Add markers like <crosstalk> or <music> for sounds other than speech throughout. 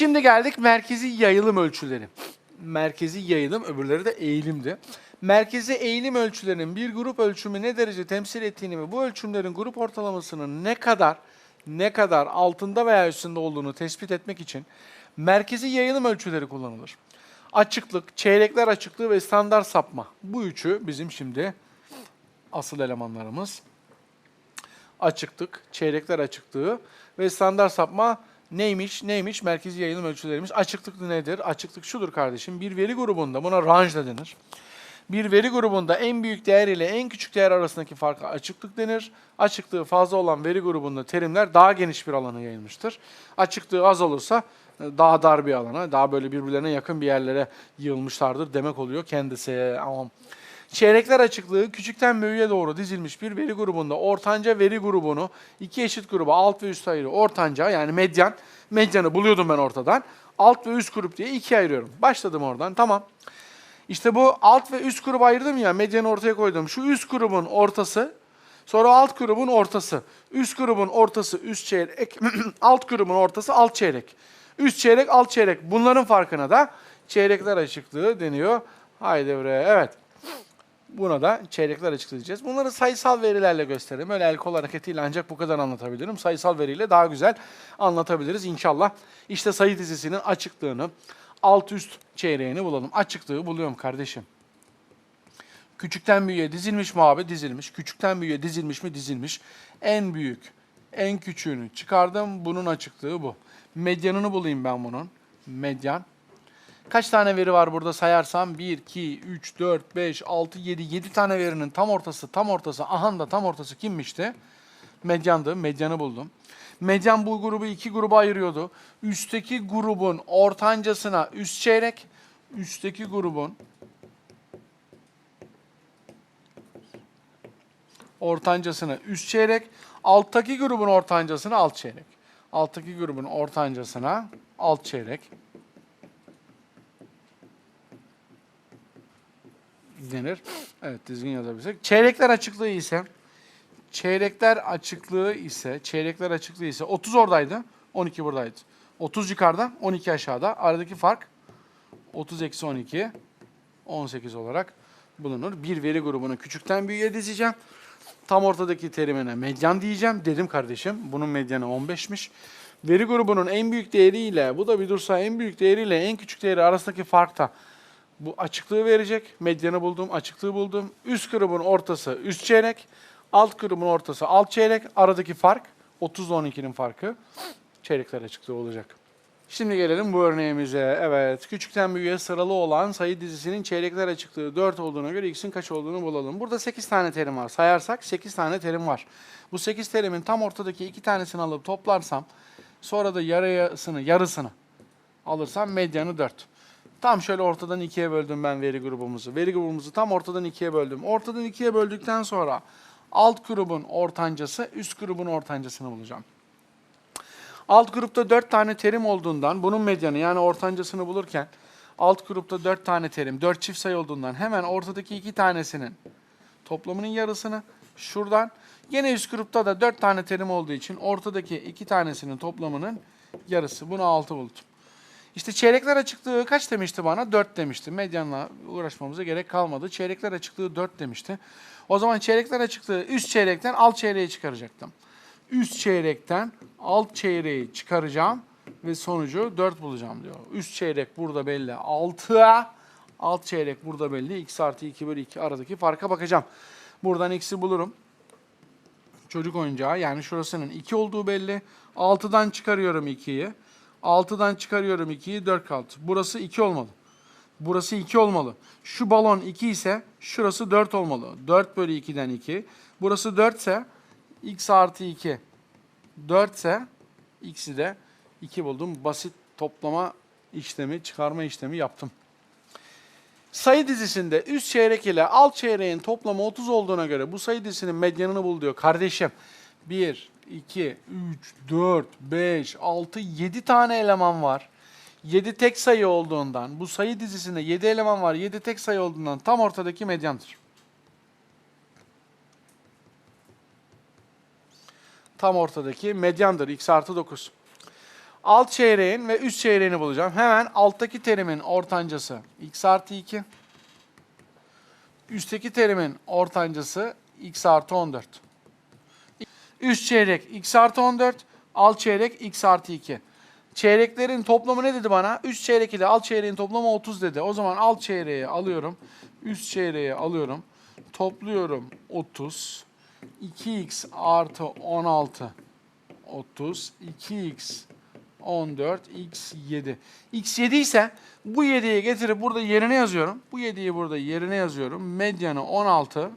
Şimdi geldik merkezi yayılım ölçüleri. Merkezi yayılım, öbürleri de eğilimdi. Merkezi eğilim ölçülerinin bir grup ölçümü ne derece temsil ettiğini ve bu ölçümlerin grup ortalamasının ne kadar ne kadar altında veya üstünde olduğunu tespit etmek için merkezi yayılım ölçüleri kullanılır. Açıklık, çeyrekler açıklığı ve standart sapma. Bu üçü bizim şimdi asıl elemanlarımız. Açıklık, çeyrekler açıklığı ve standart sapma neymiş? Neymiş? Merkezi yayılım ölçülerimiz. Açıklık nedir? Açıklık şudur kardeşim. Bir veri grubunda buna range de denir. Bir veri grubunda en büyük değer ile en küçük değer arasındaki farka açıklık denir. Açıklığı fazla olan veri grubunda terimler daha geniş bir alana yayılmıştır. Açıklığı az olursa e, daha dar bir alana, daha böyle birbirlerine yakın bir yerlere yığılmışlardır demek oluyor kendisi. Ama Çeyrekler açıklığı küçükten büyüğe doğru dizilmiş bir veri grubunda ortanca veri grubunu iki eşit gruba alt ve üst ayırı ortanca yani medyan. Medyanı buluyordum ben ortadan. Alt ve üst grup diye ikiye ayırıyorum. Başladım oradan tamam. İşte bu alt ve üst grubu ayırdım ya medyanı ortaya koydum. Şu üst grubun ortası sonra alt grubun ortası. Üst grubun ortası üst çeyrek, <clears throat> alt grubun ortası alt çeyrek. Üst çeyrek alt çeyrek. Bunların farkına da çeyrekler açıklığı deniyor. Haydi buraya evet. Buna da çeyrekler açıklayacağız. Bunları sayısal verilerle gösterelim. Öyle el kol hareketiyle ancak bu kadar anlatabilirim. Sayısal veriyle daha güzel anlatabiliriz inşallah. İşte sayı dizisinin açıklığını, alt üst çeyreğini bulalım. Açıklığı buluyorum kardeşim. Küçükten büyüğe dizilmiş mi abi? Dizilmiş. Küçükten büyüğe dizilmiş mi? Dizilmiş. En büyük, en küçüğünü çıkardım. Bunun açıklığı bu. Medyanını bulayım ben bunun. Medyan. Kaç tane veri var burada sayarsam 1, 2, 3, 4, 5, 6, 7, 7 tane verinin tam ortası, tam ortası, ahan da tam ortası kimmişti? Medyandı, medyanı buldum. Medyan bu grubu iki gruba ayırıyordu. Üstteki grubun ortancasına üst çeyrek, üstteki grubun ortancasına üst çeyrek, alttaki grubun ortancasına alt çeyrek. Alttaki grubun ortancasına alt çeyrek. Denir. Evet düzgün yazabilirsek. Çeyrekler açıklığı ise çeyrekler açıklığı ise çeyrekler açıklığı ise 30 oradaydı. 12 buradaydı. 30 yukarıda, 12 aşağıda. Aradaki fark 30 eksi 12 18 olarak bulunur. Bir veri grubunu küçükten büyüğe dizeceğim. Tam ortadaki terimine medyan diyeceğim. Dedim kardeşim bunun medyanı 15'miş. Veri grubunun en büyük değeriyle bu da bir dursa en büyük değeriyle en küçük değeri arasındaki fark da bu açıklığı verecek. Medyanı buldum, açıklığı buldum. Üst grubun ortası üst çeyrek, alt grubun ortası alt çeyrek. Aradaki fark 30 ile 12'nin farkı çeyrekler açıklığı olacak. Şimdi gelelim bu örneğimize. Evet, küçükten büyüğe sıralı olan sayı dizisinin çeyrekler açıklığı 4 olduğuna göre x'in kaç olduğunu bulalım. Burada 8 tane terim var. Sayarsak 8 tane terim var. Bu 8 terimin tam ortadaki 2 tanesini alıp toplarsam sonra da yarısını, yarısını alırsam medyanı 4. Tam şöyle ortadan ikiye böldüm ben veri grubumuzu. Veri grubumuzu tam ortadan ikiye böldüm. Ortadan ikiye böldükten sonra alt grubun ortancası, üst grubun ortancasını bulacağım. Alt grupta 4 tane terim olduğundan bunun medyanı yani ortancasını bulurken alt grupta 4 tane terim, 4 çift sayı olduğundan hemen ortadaki iki tanesinin toplamının yarısını şuradan yine üst grupta da 4 tane terim olduğu için ortadaki iki tanesinin toplamının yarısı. Bunu 6 buldum. İşte çeyrekler açıklığı kaç demişti bana? 4 demişti. Medyanla uğraşmamıza gerek kalmadı. Çeyrekler açıklığı 4 demişti. O zaman çeyrekler açıklığı üst çeyrekten alt çeyreği çıkaracaktım. Üst çeyrekten alt çeyreği çıkaracağım ve sonucu 4 bulacağım diyor. Üst çeyrek burada belli 6'a, alt çeyrek burada belli. x artı 2 bölü 2 aradaki farka bakacağım. Buradan x'i bulurum. Çocuk oyuncağı yani şurasının 2 olduğu belli. 6'dan çıkarıyorum 2'yi. 6'dan çıkarıyorum 2'yi 4 kaldı. Burası 2 olmalı. Burası 2 olmalı. Şu balon 2 ise şurası 4 olmalı. 4 bölü 2'den 2. Burası 4 ise x artı 2 4 ise x'i de 2 buldum. Basit toplama işlemi, çıkarma işlemi yaptım. Sayı dizisinde üst çeyrek ile alt çeyreğin toplamı 30 olduğuna göre bu sayı dizisinin medyanını bul diyor. Kardeşim 1, 2, 3, 4, 5, 6, 7 tane eleman var. 7 tek sayı olduğundan, bu sayı dizisinde 7 eleman var, 7 tek sayı olduğundan tam ortadaki medyandır. Tam ortadaki medyandır, x artı 9. Alt çeyreğin ve üst çeyreğini bulacağım. Hemen alttaki terimin ortancası x artı 2. Üstteki terimin ortancası x artı 14. Üst çeyrek x artı 14, alt çeyrek x artı 2. Çeyreklerin toplamı ne dedi bana? Üst çeyrek ile alt çeyreğin toplamı 30 dedi. O zaman alt çeyreği alıyorum. Üst çeyreği alıyorum. Topluyorum 30. 2x artı 16. 30. 2x 14. x 7. x 7 ise bu 7'yi getirip burada yerine yazıyorum. Bu 7'yi burada yerine yazıyorum. Medyanı 16.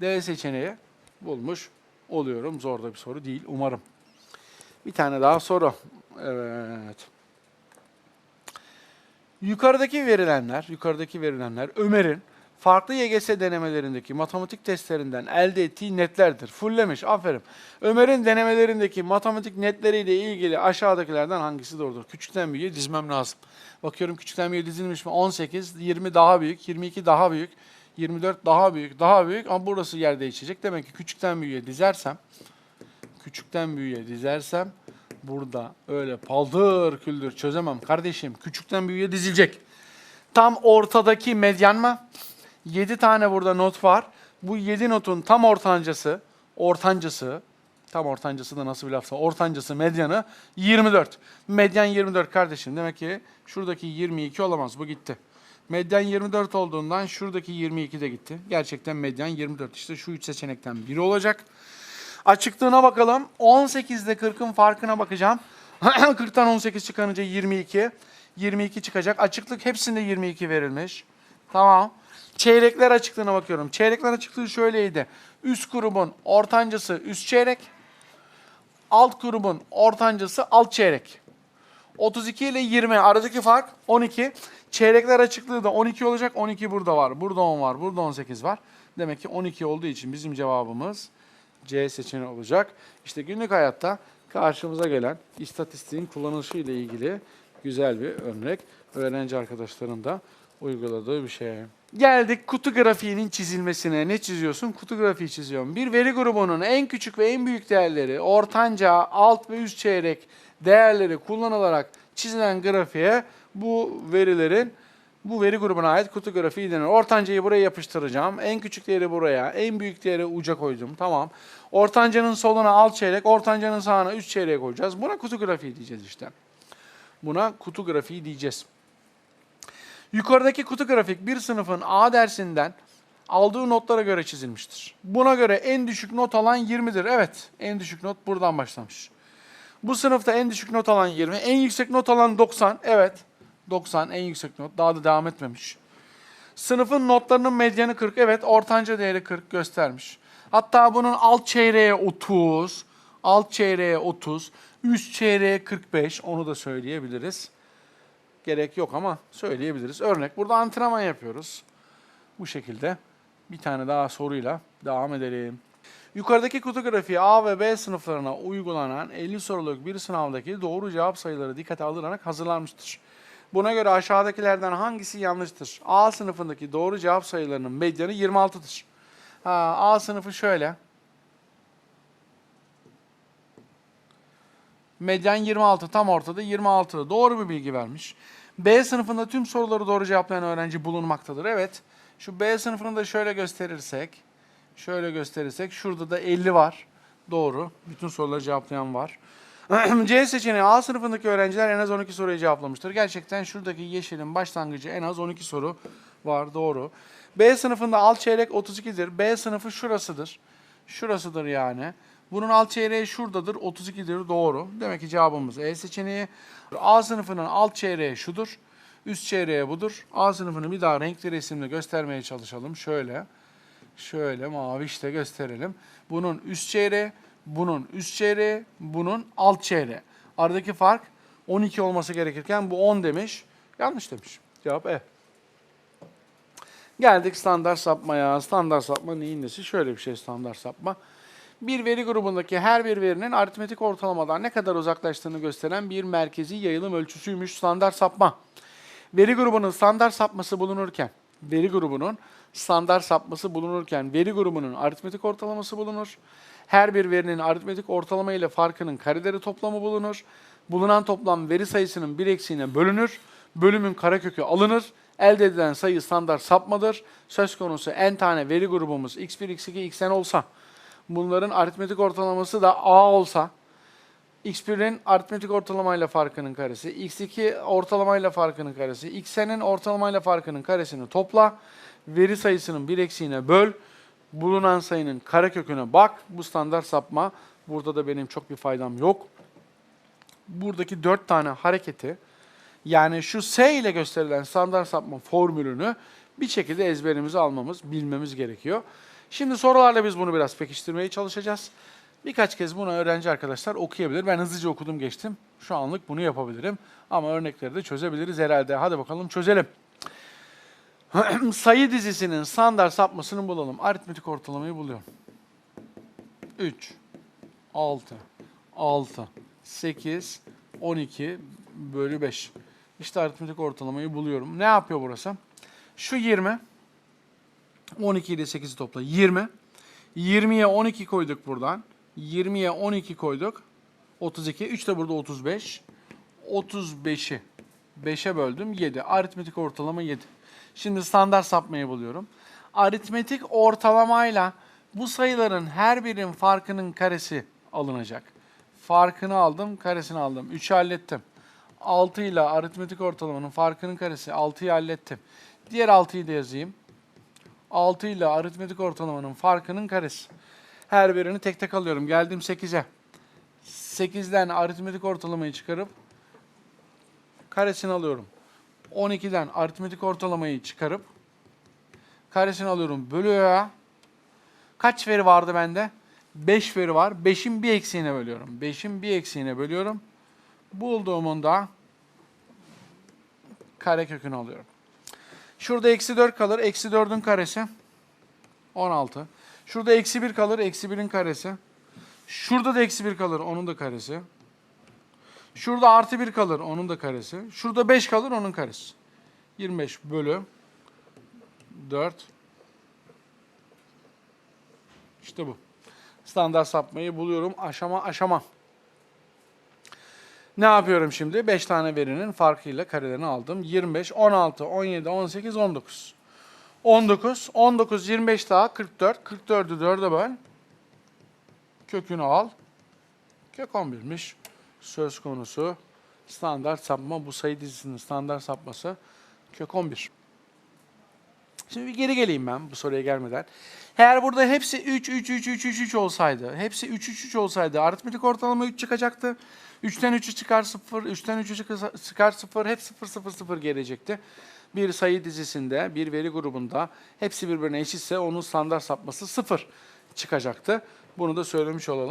D seçeneği bulmuş oluyorum. Zor da bir soru değil umarım. Bir tane daha soru. Evet. Yukarıdaki verilenler, yukarıdaki verilenler Ömer'in farklı YGS denemelerindeki matematik testlerinden elde ettiği netlerdir. Fullemiş, aferin. Ömer'in denemelerindeki matematik netleriyle ilgili aşağıdakilerden hangisi doğrudur? Küçükten büyüğe dizmem lazım. Bakıyorum küçükten büyüğe dizilmiş mi? 18, 20 daha büyük, 22 daha büyük, 24 daha büyük, daha büyük ama burası yer değişecek. Demek ki küçükten büyüğe dizersem, küçükten büyüğe dizersem burada öyle paldır küldür çözemem kardeşim. Küçükten büyüğe dizilecek. Tam ortadaki medyan mı? 7 tane burada not var. Bu 7 notun tam ortancası, ortancası, tam ortancası da nasıl bir lafsa, ortancası, medyanı 24. Medyan 24 kardeşim. Demek ki şuradaki 22 olamaz. Bu gitti. Medyan 24 olduğundan şuradaki 22 de gitti. Gerçekten medyan 24. İşte şu üç seçenekten biri olacak. Açıklığına bakalım. 18 ile 40'ın farkına bakacağım. <clears throat> 40'tan 18 çıkarınca 22. 22 çıkacak. Açıklık hepsinde 22 verilmiş. Tamam. Çeyrekler açıklığına bakıyorum. Çeyrekler açıklığı şöyleydi. Üst grubun ortancası üst çeyrek. Alt grubun ortancası alt çeyrek. 32 ile 20 aradaki fark 12. Çeyrekler açıklığı da 12 olacak. 12 burada var. Burada 10 var. Burada 18 var. Demek ki 12 olduğu için bizim cevabımız C seçeneği olacak. İşte günlük hayatta karşımıza gelen istatistiğin kullanılışı ile ilgili güzel bir örnek. Öğrenci arkadaşların da uyguladığı bir şey. Geldik kutu grafiğinin çizilmesine. Ne çiziyorsun? Kutu grafiği çiziyorum. Bir veri grubunun en küçük ve en büyük değerleri, ortanca, alt ve üst çeyrek değerleri kullanılarak çizilen grafiğe bu verilerin bu veri grubuna ait kutu grafiği denir. Ortancayı buraya yapıştıracağım. En küçük değeri buraya, en büyük değeri uca koydum. Tamam. Ortancanın soluna alt çeyrek, ortancanın sağına üst çeyrek koyacağız. Buna kutu grafiği diyeceğiz işte. Buna kutu grafiği diyeceğiz. Yukarıdaki kutu grafik bir sınıfın A dersinden aldığı notlara göre çizilmiştir. Buna göre en düşük not alan 20'dir. Evet, en düşük not buradan başlamış. Bu sınıfta en düşük not alan 20, en yüksek not alan 90. Evet, 90 en yüksek not. Daha da devam etmemiş. Sınıfın notlarının medyanı 40. Evet, ortanca değeri 40 göstermiş. Hatta bunun alt çeyreğe 30, alt çeyreğe 30, üst çeyreğe 45. Onu da söyleyebiliriz. Gerek yok ama söyleyebiliriz. Örnek burada antrenman yapıyoruz. Bu şekilde bir tane daha soruyla devam edelim. Yukarıdaki kutu grafiği A ve B sınıflarına uygulanan 50 soruluk bir sınavdaki doğru cevap sayıları dikkate alınarak hazırlanmıştır. Buna göre aşağıdakilerden hangisi yanlıştır? A sınıfındaki doğru cevap sayılarının medyanı 26'dır. Ha, A sınıfı şöyle. Medyan 26 tam ortada 26 doğru bir bilgi vermiş. B sınıfında tüm soruları doğru cevaplayan öğrenci bulunmaktadır. Evet. Şu B sınıfını da şöyle gösterirsek, şöyle gösterirsek şurada da 50 var. Doğru. Bütün soruları cevaplayan var. <clears throat> C seçeneği A sınıfındaki öğrenciler en az 12 soruyu cevaplamıştır. Gerçekten şuradaki yeşilin başlangıcı en az 12 soru var. Doğru. B sınıfında alt çeyrek 32'dir. B sınıfı şurasıdır. Şurasıdır yani. Bunun alt çeyreği şuradadır. 32'dir. Doğru. Demek ki cevabımız E seçeneği. A sınıfının alt çeyreği şudur. Üst çeyreği budur. A sınıfını bir daha renkli resimle göstermeye çalışalım. Şöyle. Şöyle mavi işte gösterelim. Bunun üst çeyreği, bunun üst çeyreği, bunun alt çeyreği. Aradaki fark 12 olması gerekirken bu 10 demiş. Yanlış demiş. Cevap E. Geldik standart sapmaya. Standart sapma neyin nesi? Şöyle bir şey standart sapma. Bir veri grubundaki her bir verinin aritmetik ortalamadan ne kadar uzaklaştığını gösteren bir merkezi yayılım ölçüsüymüş standart sapma. Veri grubunun standart sapması bulunurken, veri grubunun standart sapması bulunurken veri grubunun aritmetik ortalaması bulunur. Her bir verinin aritmetik ortalama ile farkının kareleri toplamı bulunur. Bulunan toplam veri sayısının bir eksiğine bölünür. Bölümün karekökü alınır. Elde edilen sayı standart sapmadır. Söz konusu n tane veri grubumuz x1, x2, xn olsa, bunların aritmetik ortalaması da a olsa, x1'in aritmetik ortalamayla farkının karesi, x2 ortalamayla farkının karesi, xn'in ortalamayla farkının karesini topla, veri sayısının bir eksiğine böl, bulunan sayının kareköküne bak. Bu standart sapma. Burada da benim çok bir faydam yok. Buradaki dört tane hareketi yani şu S ile gösterilen standart sapma formülünü bir şekilde ezberimize almamız, bilmemiz gerekiyor. Şimdi sorularla biz bunu biraz pekiştirmeye çalışacağız. Birkaç kez bunu öğrenci arkadaşlar okuyabilir. Ben hızlıca okudum geçtim. Şu anlık bunu yapabilirim. Ama örnekleri de çözebiliriz herhalde. Hadi bakalım çözelim. <clears throat> Sayı dizisinin standart sapmasını bulalım. Aritmetik ortalamayı buluyorum. 3, 6, 6, 8, 12 bölü 5. İşte aritmetik ortalamayı buluyorum. Ne yapıyor burası? Şu 20, 12 ile 8'i topla. 20. 20'ye 12 koyduk buradan. 20'ye 12 koyduk. 32. 3 de burada 35. 35'i 5'e böldüm 7. Aritmetik ortalama 7. Şimdi standart sapmayı buluyorum. Aritmetik ortalamayla bu sayıların her birinin farkının karesi alınacak. Farkını aldım, karesini aldım. 3'ü hallettim. 6 ile aritmetik ortalamanın farkının karesi 6'yı hallettim. Diğer 6'yı da yazayım. 6 ile aritmetik ortalamanın farkının karesi. Her birini tek tek alıyorum. Geldim 8'e. 8'den aritmetik ortalamayı çıkarıp karesini alıyorum. 12'den aritmetik ortalamayı çıkarıp karesini alıyorum. Bölüyor. Kaç veri vardı bende? 5 veri var. 5'in bir eksiğine bölüyorum. 5'in bir eksiğine bölüyorum. Bulduğumun da karekökünü alıyorum. Şurada eksi 4 kalır. Eksi 4'ün karesi 16. Şurada eksi 1 kalır. Eksi 1'in karesi. Şurada da eksi 1 kalır. Onun da karesi. Şurada artı 1 kalır. Onun da karesi. Şurada 5 kalır. Onun karesi. 25 bölü 4. İşte bu. Standart sapmayı buluyorum aşama aşama. Ne yapıyorum şimdi? 5 tane verinin farkıyla karelerini aldım. 25, 16, 17, 18, 19. 19, 19, 25 daha 44. 44'ü 4'e böl. Kökünü al. Kök 11'miş. Söz konusu standart sapma. Bu sayı dizisinin standart sapması kök 11. Şimdi bir geri geleyim ben bu soruya gelmeden. Eğer burada hepsi 3, 3, 3, 3, 3, 3 olsaydı, hepsi 3, 3, 3 olsaydı aritmetik ortalama 3 çıkacaktı. 3'ten 3'ü çıkar 0, 3'ten 3'ü çıkar 0, hep 0, 0, 0 gelecekti. Bir sayı dizisinde, bir veri grubunda hepsi birbirine eşitse onun standart sapması 0 çıkacaktı. Bunu da söylemiş olalım.